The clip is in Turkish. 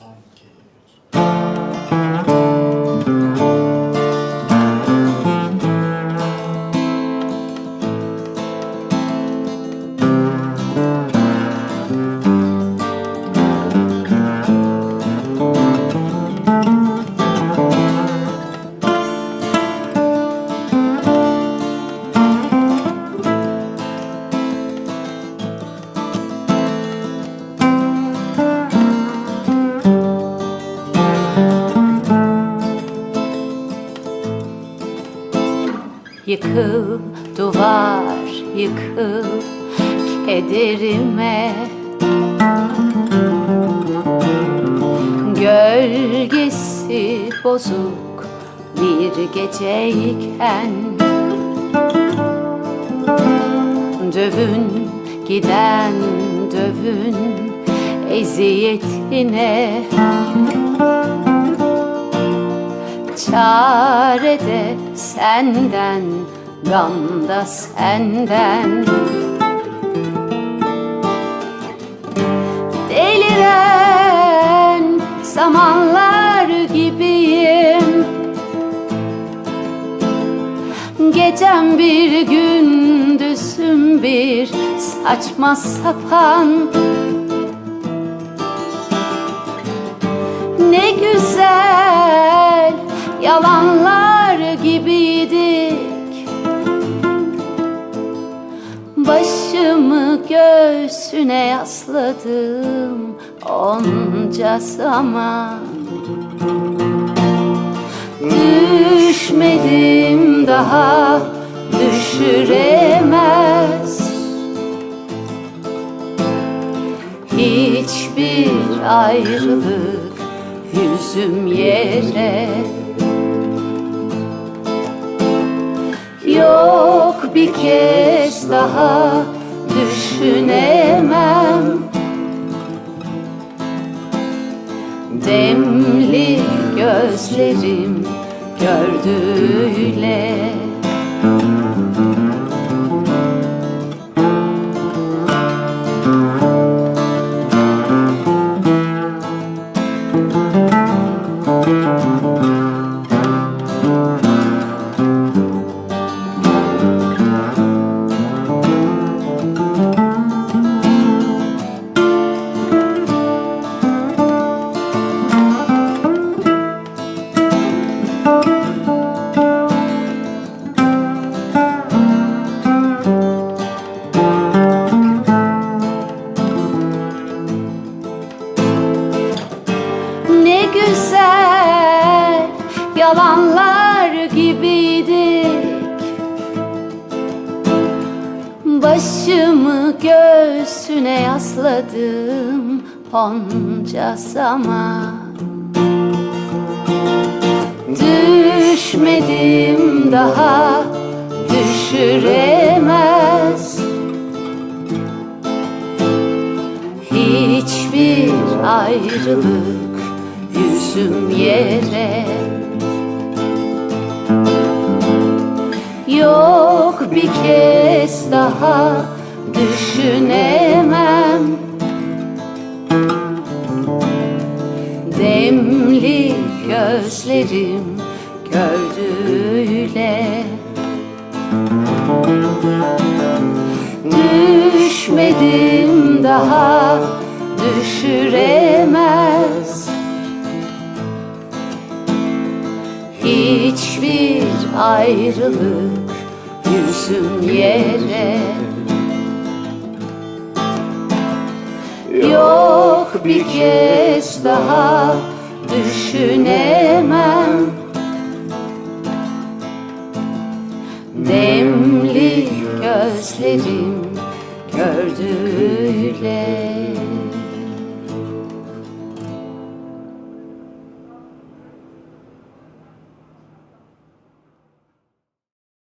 okay Yıkıl duvar yıkıl kederime. Gölgesi bozuk bir geceyken Dövün giden dövün eziyetine Çare de senden, gam da senden. Deliren zamanlar gibiyim. Gecem bir gündüzüm bir saçma sapan. Ne güzel yalanlar gibiydik. Başımı göğsüne yasladım onca zaman. Düşmedim daha düşüremez. Hiçbir ayrılık yüzüm yere Yok bir kez daha düşünemem. Demli gözlerim gördüğüyle yalanlar gibiydik. Başımı göğsüne yasladım onca zaman. Düşmedim daha düşüremez. Hiçbir ayrılık yüzüm yere Yok bir kez daha düşünemem. Demli gözlerim gördüğüyle Düşmedim daha düşüremez. Hiçbir ayrılık yüzüm yere. Yok bir kez daha düşünemem. Demli gözlerim gördüğüyle.